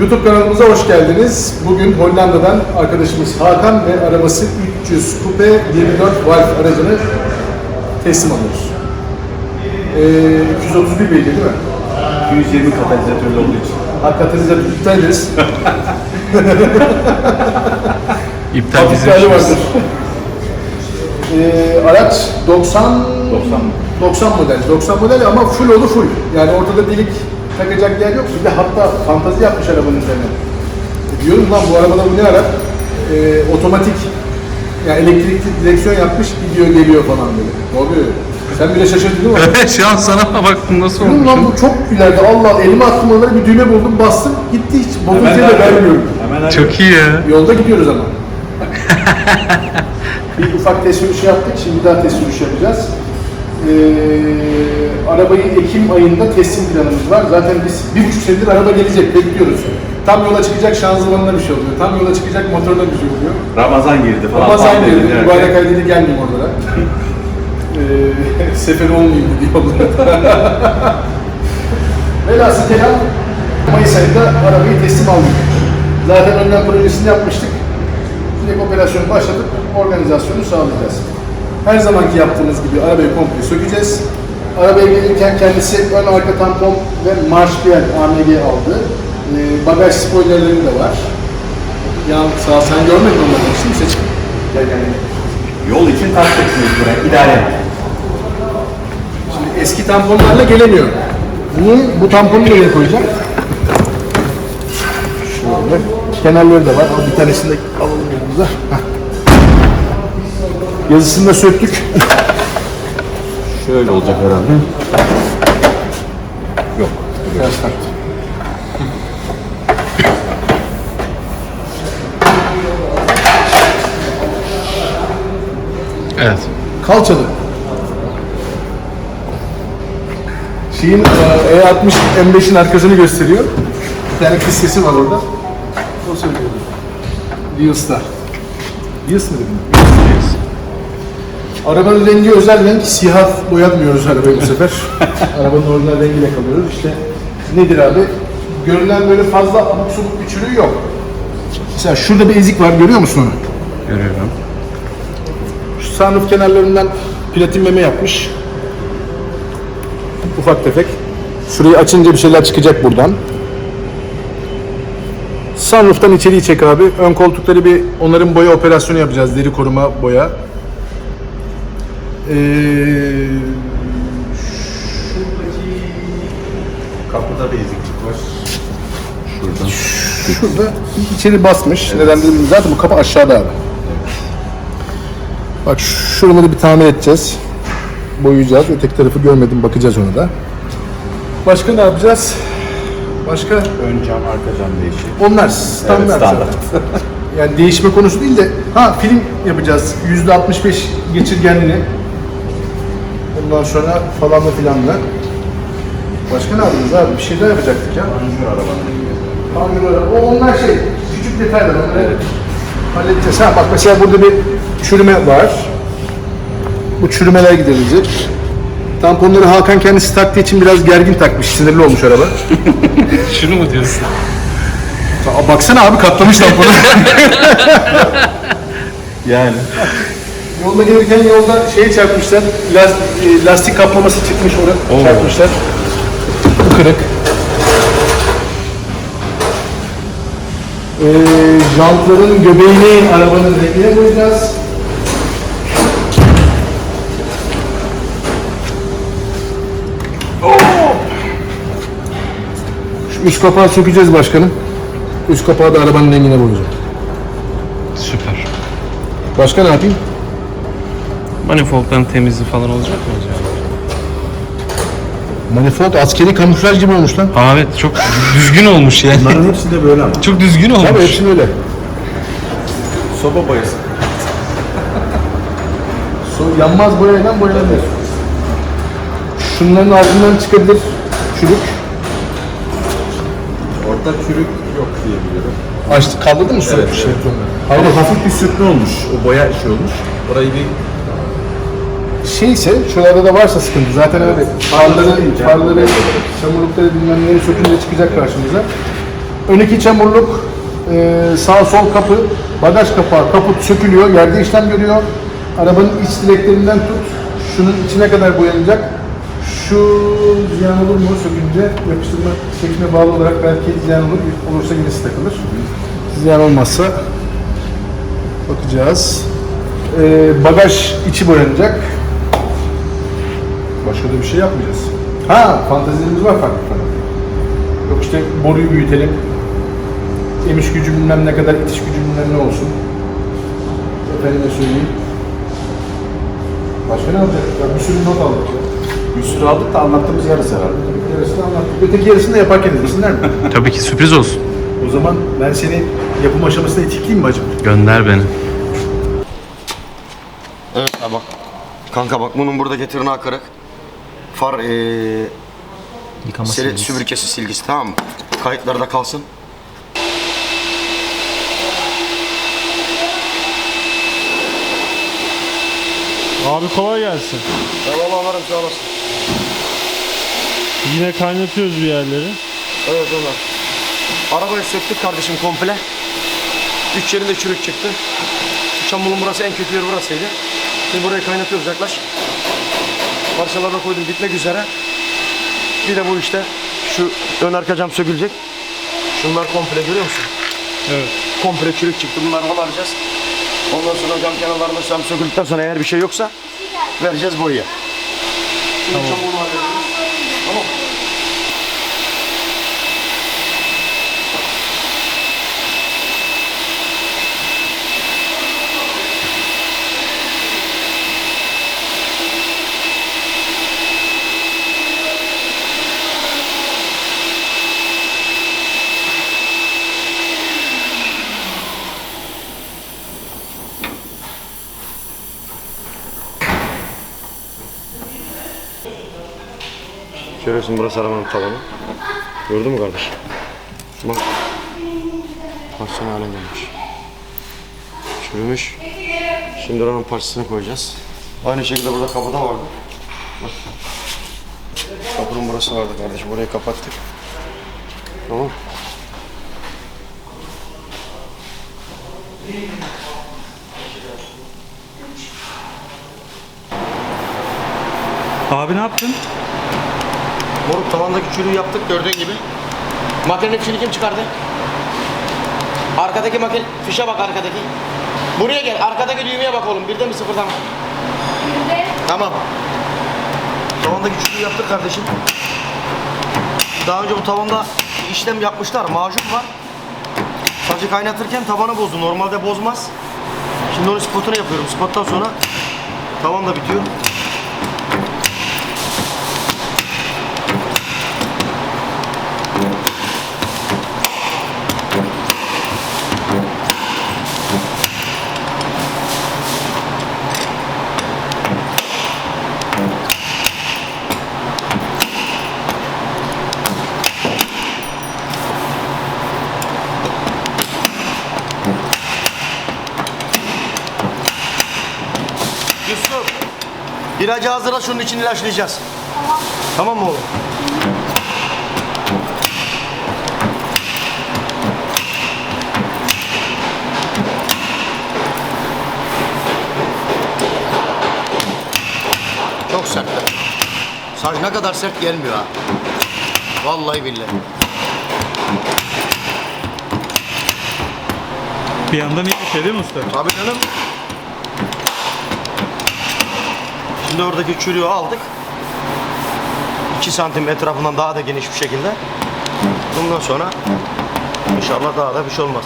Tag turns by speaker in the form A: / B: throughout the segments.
A: YouTube kanalımıza hoş geldiniz. Bugün Hollanda'dan arkadaşımız Hakan ve arabası 300 Coupe 24 Valve aracını teslim alıyoruz. Ee, 231 beygir değil mi?
B: 220 katalizatörlü olduğu için.
A: Ha, katalizatör iptal ederiz.
C: İptal
A: Hafif
C: bizim
A: hali
C: işimiz.
A: Ee, araç 90
B: 90 mı?
A: 90 model. 90 model ama full oldu full. Yani ortada delik takacak yer yok. Bir de hatta fantazi yapmış arabanın üzerine. E diyorum lan bu arabada bu ne ara? Ee, otomatik yani elektrikli direksiyon yapmış gidiyor geliyor falan böyle. Oluyor? Sen bile şaşırdın değil mi?
C: Şu an sana baktım nasıl olmuş.
A: lan bu çok ileride. Allah elime attım oralara bir düğme buldum bastım gitti hiç bozuntuya da vermiyorum.
C: Çok iyi ya.
A: Yolda gidiyoruz ama. bir ufak test sürüşü yaptık, şimdi daha test sürüşü yapacağız. Ee, arabayı Ekim ayında teslim planımız var. Zaten biz bir buçuk senedir araba gelecek, bekliyoruz. Tam yola çıkacak şanzımanına bir şey oluyor. Tam yola çıkacak motoruna bir şey oluyor.
B: Ramazan girdi falan.
A: Ramazan
B: falan
A: girdi, mübarek ay dedi gelmeyeyim oralara. ee, sefer olmayayım dedi yolda. Velhasıl kelam Mayıs ayında arabayı teslim aldık. Zaten önden projesini yapmıştık. Direkt operasyonu başlatıp organizasyonu sağlayacağız. Her zamanki yaptığımız gibi arabayı komple sökeceğiz. Arabaya gelirken kendisi ön arka tampon ve marş piyel AMG aldı. Ee, bagaj spoilerleri de var. Ya sağ sen görmedin onları şimdi seçim.
B: Yani yol için taktık mecburen. İdare et.
A: Şimdi eski tamponlarla gelemiyor. Bunun bu tamponu nereye koyacağım? Şöyle. Kenarları da var. Ama bir tanesini de alalım yanımıza. Yazısını da söktük.
B: Şöyle olacak herhalde. Yok.
A: Ters taktım.
C: Evet.
A: Kalçalı. Şeyin e, E60 M5'in arkasını gösteriyor. Bir tane kız sesi var orada. O söylüyor. Reels'ta. Reels mi dedim? Arabanın rengi özel renk. Siyah boyatmıyoruz arabayı bu sefer. Arabanın orijinal rengiyle kalıyoruz. İşte nedir abi? Görünen böyle fazla abuk subuk bir çürüğü yok. Mesela şurada bir ezik var görüyor musun onu?
C: Görüyorum.
A: Şu sunroof kenarlarından platin meme yapmış. Ufak tefek. Şurayı açınca bir şeyler çıkacak buradan. Sunroof'tan içeriği çek abi. Ön koltukları bir onların boya operasyonu yapacağız. Deri koruma boya. Ee,
B: Kapıda bir eziklik var. Şuradan.
A: şurada içeri basmış. Neden dedim zaten bu kapı aşağıda abi. Bak şuraları bir tamir edeceğiz. Boyayacağız. Öteki tarafı görmedim. Bakacağız ona da. Başka ne yapacağız? Başka
B: Ön cam, arka cam değişik.
A: Onlar standart.
B: Evet, standart.
A: yani değişme konusu değil de ha film yapacağız. Yüzde 65 geçirgenliğini. Ondan sonra falanla filanla. Başka ne yapacağız abi? Bir şey daha yapacaktık ya.
B: Panjur arabanın.
A: Kamyonlar. O onlar şey, küçük detaylar. Onları halledeceğiz. Ha bak mesela burada bir çürüme var. Bu çürümeler giderilecek. Tamponları Hakan kendisi taktığı için biraz gergin takmış. Sinirli olmuş araba.
C: Şunu mu diyorsun?
A: Aa, baksana abi katlamış tamponu.
B: Yani.
A: Yolda gelirken yolda şeye çarpmışlar. Last, e, lastik kaplaması çıkmış oraya
C: Oo.
A: çarpmışlar. Bu kırık. Ee, jantların göbeğini arabanın rengine boyayacağız. Şu üst kapağı sökeceğiz başkanım. Üst kapağı da arabanın rengine boyayacağım.
C: Süper.
A: Başka ne yapayım?
C: Manifoldların temizliği falan olacak mı acaba?
A: Manifold askeri kamuflaj gibi olmuş lan.
C: Aa, evet çok düzgün olmuş yani.
B: Bunların hepsi de böyle ama.
C: Çok düzgün olmuş.
A: Tabii hepsi öyle.
B: Soba boyası.
A: So, yanmaz boyayla boyanabilir. Şunların altından çıkabilir çürük.
B: Orta çürük yok diye biliyorum.
A: Açtı, kaldırdı mı su?
B: Evet,
A: Şey,
B: evet. Ama hafif bir sürtme olmuş. O boya şey olmuş. Orayı bir
A: Şeyse, şuralarda da varsa sıkıntı. Zaten öyle farları, farları, çamurlukları bilmem neleri sökünce çıkacak karşımıza. Ön iki çamurluk, e, sağ sol kapı, bagaj kapağı, kaput sökülüyor, yerde işlem görüyor. Arabanın iç direklerinden tut, şunun içine kadar boyanacak. Şu ziyan olur mu sökünce yapıştırma şekline bağlı olarak belki ziyan olur, olursa yenisi takılır. Ziyan olmazsa bakacağız. E, bagaj içi boyanacak. Başka da bir şey yapmayacağız. Ha, fantezilerimiz var farklı farklı. Yok işte boruyu büyütelim. Emiş gücü bilmem ne kadar, itiş gücü bilmem ne olsun. Efendime söyleyeyim. Başka ne alacak? Ya bir sürü not aldık ya.
B: Bir sürü aldık da anlattığımız yarısı herhalde.
A: Yarısını anlattık. Öteki yarısını da yaparken izlesinler mi?
C: Tabii ki sürpriz olsun.
A: o zaman ben seni yapım aşamasında itikleyeyim mi acaba?
C: Gönder beni.
D: Evet ha bak. Kanka bak bunun buradaki tırnağı kırık. Far eee
C: Yıkama
D: seri, süpürgesi silgisi tamam mı? Kayıtlarda kalsın.
E: Abi kolay gelsin.
D: Tamam alırım sağ olasın.
E: Yine kaynatıyoruz bir yerleri.
D: Evet Ömer. Arabayı söktük kardeşim komple. Üç yerinde çürük çıktı. Çamurun burası en kötü yer burasıydı. Şimdi burayı kaynatıyoruz yaklaş. Parçalarına koydum bitmek üzere. Bir de bu işte şu ön arka cam sökülecek. Şunlar komple görüyor musun?
E: Evet.
D: Komple çürük çıktı. Bunları alacağız. Ondan sonra cam kenarlarına cam söküldükten sonra eğer bir şey yoksa vereceğiz boyaya. Tamam. Görüyorsun burası arabanın tavanı. Gördün mü kardeş? Bak. Parça hale gelmiş. Çürümüş. Şimdi oranın parçasını koyacağız. Aynı şekilde burada kapıda vardı. Bak. Kapının burası vardı kardeşim. Burayı kapattık. Tamam.
E: Abi ne yaptın?
D: Moruk tavandaki çürüğü yaptık gördüğün gibi. Makinenin fişini kim çıkardı? Arkadaki makine, fişe bak arkadaki. Buraya gel, arkadaki düğmeye bak oğlum. Birde mi sıfırda mı? Birde. Tamam. Tavandaki çürüğü yaptık kardeşim. Daha önce bu tavanda işlem yapmışlar. Macun var. Sadece kaynatırken tavanı bozdu. Normalde bozmaz. Şimdi onun spotunu yapıyorum. Spottan sonra tavan da bitiyor. İlacı hazırla şunun için ilaçlayacağız. Tamam. Tamam mı oğlum? Çok sert. Saç ne kadar sert gelmiyor ha. Vallahi billahi.
E: Bir yandan iyi bir şey değil mi usta?
D: Tabii canım. Şimdi oradaki çürüğü aldık. 2 santim etrafından daha da geniş bir şekilde. Bundan sonra inşallah daha da bir şey olmaz.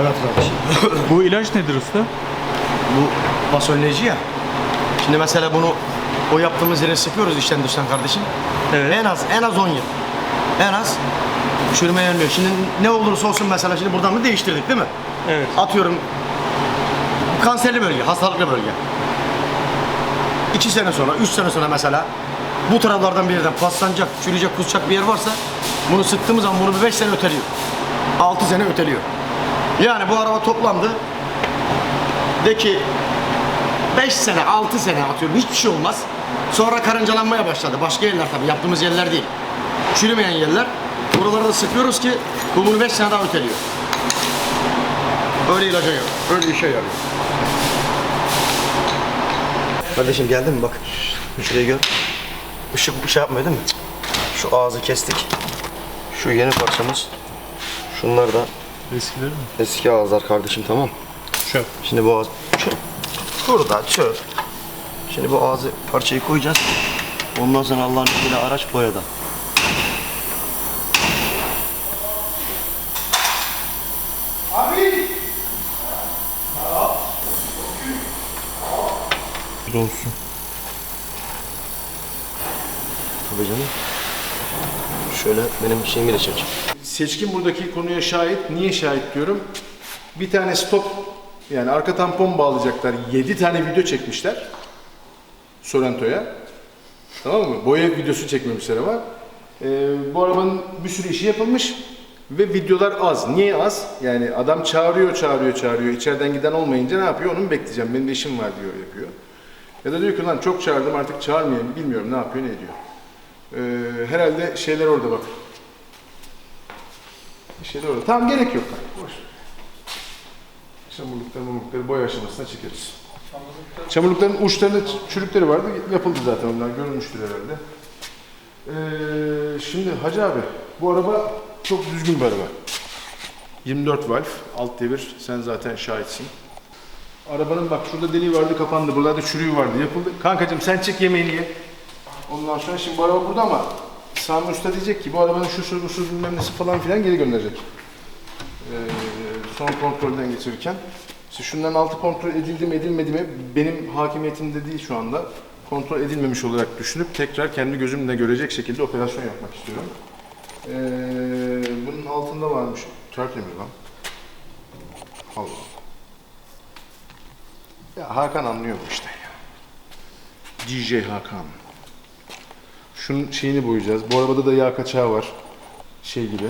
D: Evet kardeşim.
E: Bu ilaç nedir usta?
D: Bu bas önleyici ya. Şimdi mesela bunu o yaptığımız yere sıkıyoruz içten dıştan kardeşim.
E: Evet.
D: En az en az 10 yıl. En az çürüme gelmiyor. Şimdi ne olursa olsun mesela şimdi buradan mı değiştirdik değil mi?
E: Evet.
D: Atıyorum kanserli bölge, hastalıklı bölge. iki sene sonra, üç sene sonra mesela bu taraflardan bir yerden paslanacak, çürüyecek, kusacak bir yer varsa bunu sıktığımız zaman bunu bir beş sene öteliyor. Altı sene öteliyor. Yani bu araba toplamdı. De ki 5 sene, 6 sene atıyorum hiçbir şey olmaz. Sonra karıncalanmaya başladı. Başka yerler tabii yaptığımız yerler değil. Çürümeyen yerler. Buraları da sıkıyoruz ki bu bunu 5 sene daha öteliyor. Öyle ilaca yok. Öyle işe yarıyor. Kardeşim geldin mi bak. Şuraya gör. Işık bir şey yapmıyor değil mi? Şu ağzı kestik. Şu yeni parçamız. Şunlar da
E: Eskileri mi?
D: eski ağızlar kardeşim tamam.
E: Çöp.
D: Şimdi bu ağız çöp. Burada çöp. Şimdi bu ağzı parçayı koyacağız. Ondan sonra Allah'ın izniyle araç boyada.
E: Bir olsun.
D: Tabii canım. Şöyle benim şeyimi de çek.
A: Seçkin buradaki konuya şahit. Niye şahit diyorum? Bir tane stop yani arka tampon bağlayacaklar. 7 tane video çekmişler. Sorrento'ya. Tamam mı? Boya videosu çekmemişler ama. Ee, bu arabanın bir sürü işi yapılmış ve videolar az. Niye az? Yani adam çağırıyor, çağırıyor, çağırıyor. İçeriden giden olmayınca ne yapıyor? Onu mu bekleyeceğim? Benim de işim var diyor, yapıyor. Ya da diyor ki lan çok çağırdım artık çağırmayayım. Bilmiyorum ne yapıyor, ne ediyor. Ee, herhalde şeyler orada bak. Bir şey de orada. Tamam gerek yok. Boş. Çamurlukları, mamurlukları boya aşamasına çekeriz. Çamurlukların uçlarında çürükleri vardı. Yapıldı zaten onlar. Görülmüştür herhalde. Ee, şimdi Hacı abi, bu araba çok düzgün bir araba. 24 valf, alt devir. Sen zaten şahitsin. Arabanın bak şurada deliği vardı kapandı. Buralarda çürüğü vardı yapıldı. Kankacığım sen çık yemeğini ye. Ondan sonra şimdi bu araba burada ama Sami Usta diyecek ki bu arabanın şu şu şu bilmem nesi falan filan geri gönderecek. Ee, son kontrolden geçirirken. İşte şunların altı kontrol edildi mi edilmedi mi benim hakimiyetimde değil şu anda. Kontrol edilmemiş olarak düşünüp tekrar kendi gözümle görecek şekilde operasyon yapmak istiyorum. Ee, bunun altında varmış. Tertemiz lan. Allah. Ya Hakan anlıyor bu işte. DJ Hakan. Şunun şeyini boyayacağız. Bu arabada da yağ kaçağı var. Şey gibi.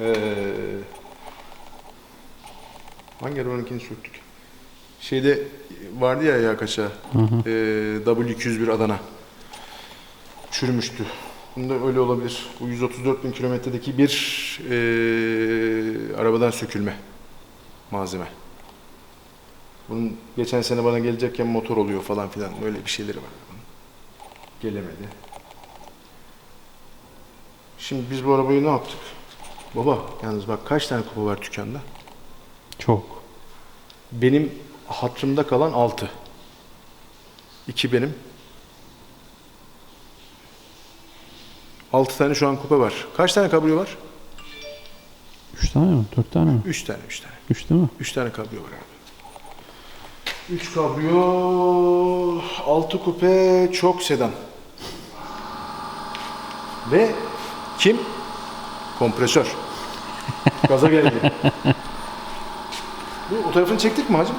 A: Ee, hangi arabanınkini söktük? Şeyde vardı ya yağ kaçağı. Ee, W201 Adana. Çürümüştü. Bunda öyle olabilir. Bu 134 bin kilometredeki bir ee, arabadan sökülme malzeme. Bunun geçen sene bana gelecekken motor oluyor falan filan. Böyle bir şeyleri var. Gelemedi. Şimdi biz bu arabayı ne yaptık? Baba yalnız bak kaç tane kupa var dükkanda?
E: Çok.
A: Benim hatırımda kalan 6. 2 benim. 6 tane şu an kupa var. Kaç tane kabrio var?
E: Üç tane mi? Dört tane mi?
A: 3 tane, 3 tane.
E: Üç değil mi?
A: 3 tane kabrio var abi. 3 kabrio, 6 kupe, çok sedan. Ve kim? Kompresör. Gaza geldi. Bu o tarafını çektik mi hacım?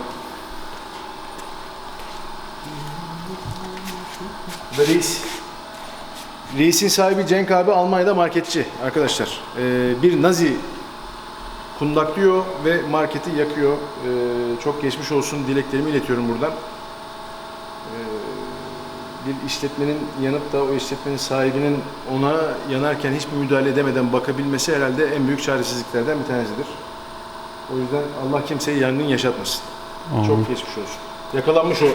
A: Reis. Reisin sahibi Cenk abi Almanya'da marketçi arkadaşlar. Ee, bir Nazi kundaklıyor ve marketi yakıyor. Ee, çok geçmiş olsun dileklerimi iletiyorum buradan. Bir işletmenin yanıp da o işletmenin sahibinin ona yanarken hiçbir müdahale edemeden bakabilmesi herhalde en büyük çaresizliklerden bir tanesidir. O yüzden Allah kimseye yangın yaşatmasın.
E: Amin.
A: Çok geçmiş olsun. Yakalanmış o. Ee,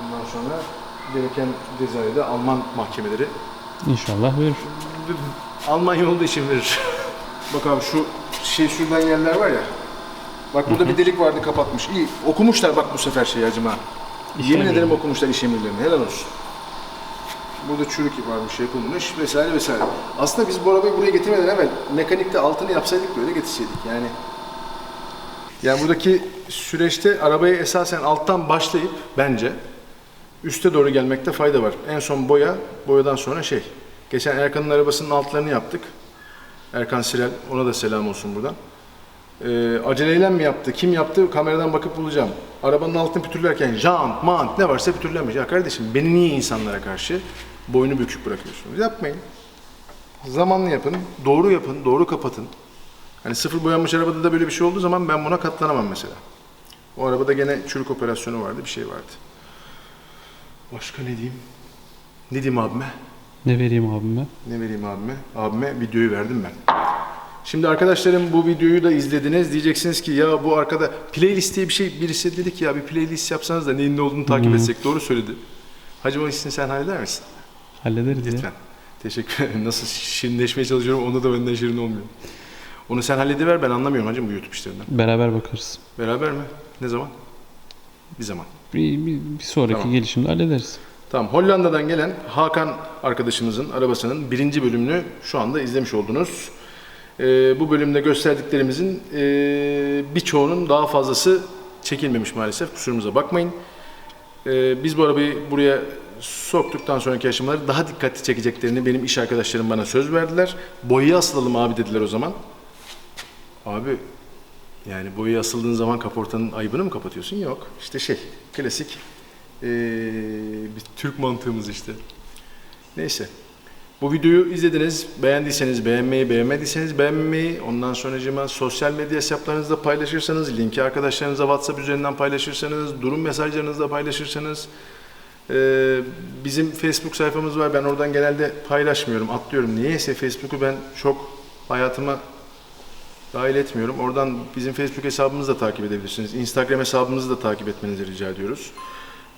A: ondan sonra gereken cezayı da Alman mahkemeleri
E: İnşallah verir.
A: Almanya olduğu için verir. Bak abi şu şey şuradan yerler var ya. Bak burada bir delik vardı kapatmış. İyi okumuşlar bak bu sefer şeyi acıma. Yemin
E: emirlerini.
A: ederim okumuşlar iş emirlerini. Helal olsun. Burada çürük varmış, yapılmış vesaire vesaire. Aslında biz bu arabayı buraya getirmeden evvel mekanikte altını yapsaydık böyle getirseydik yani. Yani buradaki süreçte arabayı esasen alttan başlayıp bence üste doğru gelmekte fayda var. En son boya, boyadan sonra şey. Geçen Erkan'ın arabasının altlarını yaptık. Erkan Sirel, ona da selam olsun buradan. Ee, aceleyle mi yaptı, kim yaptı kameradan bakıp bulacağım. Arabanın altını pütürlerken jant, mant ne varsa pütürlenmiş. Ya kardeşim beni niye insanlara karşı boynu bükük bırakıyorsunuz? Yapmayın. Zamanlı yapın, doğru yapın, doğru kapatın. Hani sıfır boyanmış arabada da böyle bir şey olduğu zaman ben buna katlanamam mesela. O arabada gene çürük operasyonu vardı, bir şey vardı. Başka ne diyeyim? Ne diyeyim abime?
E: Ne vereyim abime?
A: Ne vereyim abime? Abime videoyu verdim ben. Şimdi arkadaşlarım bu videoyu da izlediniz. Diyeceksiniz ki ya bu arkada playlist diye bir şey birisi dedi ki ya bir playlist yapsanız da neyin ne olduğunu takip etsek. Doğru söyledi. Hacı o işini sen halleder misin?
E: Hallederiz
A: Lütfen.
E: ya.
A: Teşekkür ederim. Nasıl şirinleşmeye çalışıyorum onda da benden şirin olmuyor. Onu sen hallediver ben anlamıyorum hacım bu YouTube işlerinden.
E: Beraber bakarız.
A: Beraber mi? Ne zaman? Bir zaman.
E: Bir, bir, bir sonraki
A: Tamam.
E: gelişimde hallederiz.
A: Tamam. Hollanda'dan gelen Hakan arkadaşımızın arabasının birinci bölümünü şu anda izlemiş oldunuz. Ee, bu bölümde gösterdiklerimizin ee, birçoğunun daha fazlası çekilmemiş maalesef. Kusurumuza bakmayın. Ee, biz bu arabayı buraya soktuktan sonraki aşamaları daha dikkatli çekeceklerini benim iş arkadaşlarım bana söz verdiler. Boyayı asılalım abi dediler o zaman. Abi yani boyayı asıldığın zaman kaportanın ayıbını mı kapatıyorsun? Yok. İşte şey klasik ee, bir Türk mantığımız işte. Neyse. Bu videoyu izlediniz. Beğendiyseniz beğenmeyi, beğenmediyseniz beğenmeyi, ondan sonra sosyal medya hesaplarınızda paylaşırsanız, linki arkadaşlarınıza WhatsApp üzerinden paylaşırsanız, durum mesajlarınızda paylaşırsanız, ee, bizim Facebook sayfamız var. Ben oradan genelde paylaşmıyorum, atlıyorum. Niyeyse Facebook'u ben çok hayatıma dahil etmiyorum. Oradan bizim Facebook hesabımızı da takip edebilirsiniz. Instagram hesabımızı da takip etmenizi rica ediyoruz.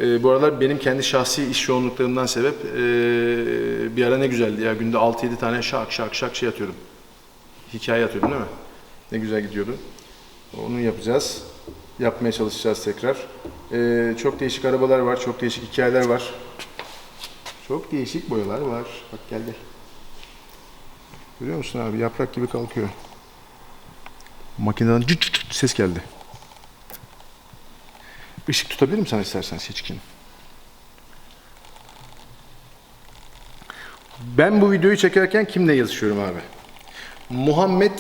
A: Ee, bu aralar benim kendi şahsi iş yoğunluklarımdan sebep ee, bir ara ne güzeldi ya günde 6-7 tane şak şak şak şey atıyordum. Hikaye atıyordum değil mi? Ne güzel gidiyordu. Onu yapacağız. Yapmaya çalışacağız tekrar. Ee, çok değişik arabalar var, çok değişik hikayeler var. Çok değişik boyalar var. Bak gel gel. Görüyor musun abi? Yaprak gibi kalkıyor. Makineden cıt cıt ses geldi. Işık tutabilirim sana istersen seçkin. Ben bu videoyu çekerken kimle yazışıyorum abi? Muhammed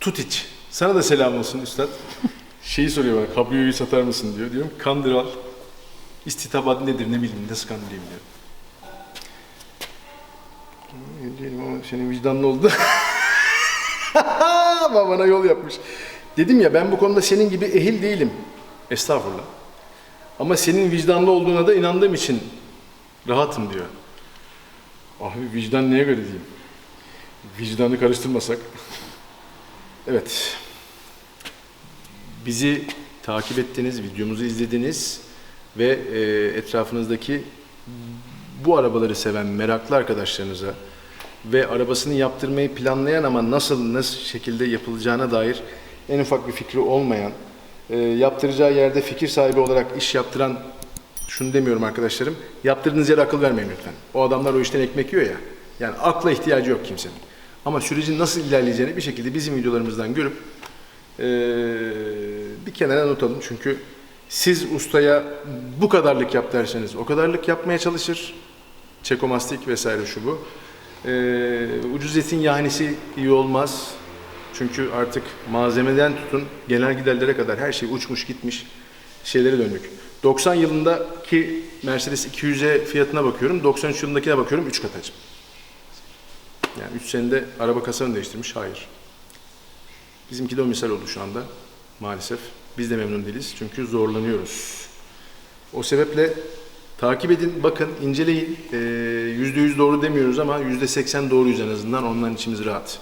A: Tutiç. Sana da selam olsun üstad. Şeyi soruyor bana, kabriyoyu satar mısın diyor. Diyorum kandıral. İstitabat nedir ne bileyim, nasıl kandırayım diyor. Diyelim ama senin vicdanlı oldu. Ama bana yol yapmış. Dedim ya ben bu konuda senin gibi ehil değilim. Estağfurullah. Ama senin vicdanlı olduğuna da inandığım için rahatım diyor. Abi vicdan neye göre diyeyim? Vicdanı karıştırmasak. evet. Bizi takip ettiniz, videomuzu izlediniz ve e, etrafınızdaki bu arabaları seven meraklı arkadaşlarınıza ve arabasını yaptırmayı planlayan ama nasıl nasıl şekilde yapılacağına dair en ufak bir fikri olmayan, e, yaptıracağı yerde fikir sahibi olarak iş yaptıran şunu demiyorum arkadaşlarım, yaptırdığınız yere akıl vermeyin lütfen. O adamlar o işten ekmek yiyor ya. Yani akla ihtiyacı yok kimsenin. Ama sürecin nasıl ilerleyeceğini bir şekilde bizim videolarımızdan görüp e, bir kenara not alın. Çünkü siz ustaya bu kadarlık yap derseniz o kadarlık yapmaya çalışır. Çekomastik vesaire şu bu. Ee, ucuz etin yahnisi iyi olmaz. Çünkü artık malzemeden tutun genel giderlere kadar her şey uçmuş gitmiş şeylere döndük. 90 yılındaki Mercedes 200'e fiyatına bakıyorum. 93 yılındakine bakıyorum 3 kat hacim. Yani 3 senede araba kasasını değiştirmiş. Hayır. Bizimki de o misal oldu şu anda. Maalesef. Biz de memnun değiliz. Çünkü zorlanıyoruz. O sebeple takip edin, bakın, inceleyin. Ee, %100 doğru demiyoruz ama %80 doğruyuz en azından. Ondan içimiz rahat.